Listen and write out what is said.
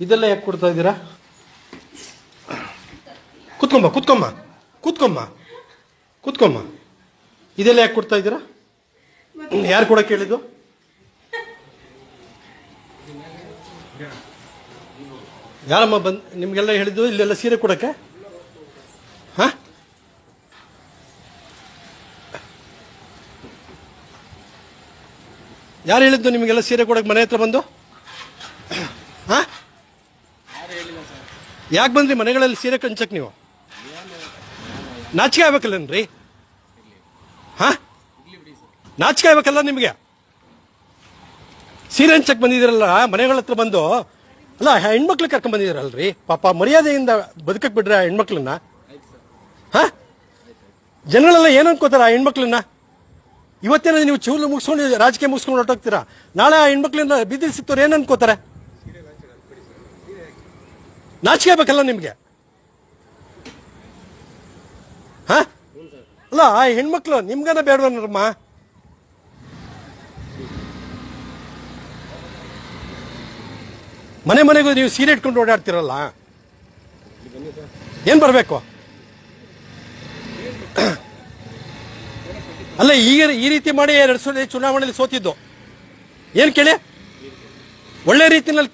ಇದೆಲ್ಲ ಯಾಕೆ ಕೊಡ್ತಾ ಇದ್ದೀರಾ? ಕುತ್ಕೊಂಬ ಕುತ್ಕೊಂಬ, ಕೂತ್ಕೊಂಬ ಕೂತ್ಕೊಂಬ. ಇದೆಲ್ಲ ಯಾಕೆ ಕೊಡ್ತಾ ಇದ್ದೀರಾ? ಯಾರು ಕೂಡ ಕೇಳಿದ್ದು? ಯಾರಮ್ಮ ಬಂದು, ನಿಮಗೆಲ್ಲ ಹೇಳಿದ್ದು ಇಲ್ಲೆಲ್ಲ ಸೀರೆ ಕೊಡೋಕ್ಕೆ? ಹಾ? ಯಾರು ಹೇಳಿದ್ದು ನಿಮಗೆಲ್ಲ ಸೀರೆ ಕೊಡಕ್ಕೆ ಮನೆ ಹತ್ರ ಬಂದು? ಹಾ? ಯಾಕೆ ಬಂದ್ರಿ ಮನೆಗಳಲ್ಲಿ ಸೀರೆ ಕಂಚಕ್ ನೀವು? ನಾಚಿಕೆ ಆಗ್ಬೇಕಲ್ಲನ್ರಿ? ಹಾ? ನಾಚಿಕೆ ಆಗ್ಬೇಕಲ್ಲ ನಿಮಗೆ? ಸೀರೆ ಹಂಚಕ್ ಬಂದಿದ್ದೀರಲ್ಲ, ಮನೆಗಳ ಹತ್ರ ಬಂದು, ಅಲ್ಲ ಹೆಣ್ಮಕ್ಳು ಕರ್ಕೊಂಡ್ ಬಂದಿದ್ದೀರಲ್ರಿ? ಪಾಪ ಮರ್ಯಾದೆಯಿಂದ ಬದುಕಕ್ ಬಿಡ್ರಿ ಆ ಹೆಣ್ಮಕ್ಳನ್ನ? ಹಾ? ಜನಗಳೆಲ್ಲ ಏನು ಅನ್ಕೋತಾರ ಆ ಹೆಣ್ಮಕ್ಳನ್ನ? ಇವತ್ತೇನ ನೀವು ಚೂಲು ಮುಗಿಸ್ಕೊಂಡು ರಾಜಕೀಯ ಮುಗಿಸ್ಕೊಂಡು ಹೊರಟೋಗ್ತೀರಾ? ನಾಳೆ ಆ ಹೆಣ್ಮಕ್ಳನ್ನ ಬೀದಿ ಸಿಕ್ತವ್ರು ಏನು ಅನ್ಕೋತಾರೆ? ನಾಚಿಕೆ ಬೇಕಲ್ಲ ನಿಮಗೆ? ಹಾ? ಅಲ್ಲ, ಆ ಹೆಣ್ಮಕ್ಳು, ನಿಮ್ಗನ ಬೇಡವನಮ್ಮ ಮನೆ ಮನೆಗೂ ನೀವು ಸೀರೆ ಇಟ್ಕೊಂಡು ಓಡಾಡ್ತಿರಲ್ಲ? ಏನ್ ಬರಬೇಕು? ಅಲ್ಲ ಈಗ ಈ ರೀತಿ ಮಾಡಿ ಎರಡು ಸಾವಿರದ ಚುನಾವಣೆಯಲ್ಲಿ ಸೋತಿದ್ದು. ಏನ್ ಕೇಳಿ? ಒಳ್ಳೆ ರೀತಿನಲ್ಲಿ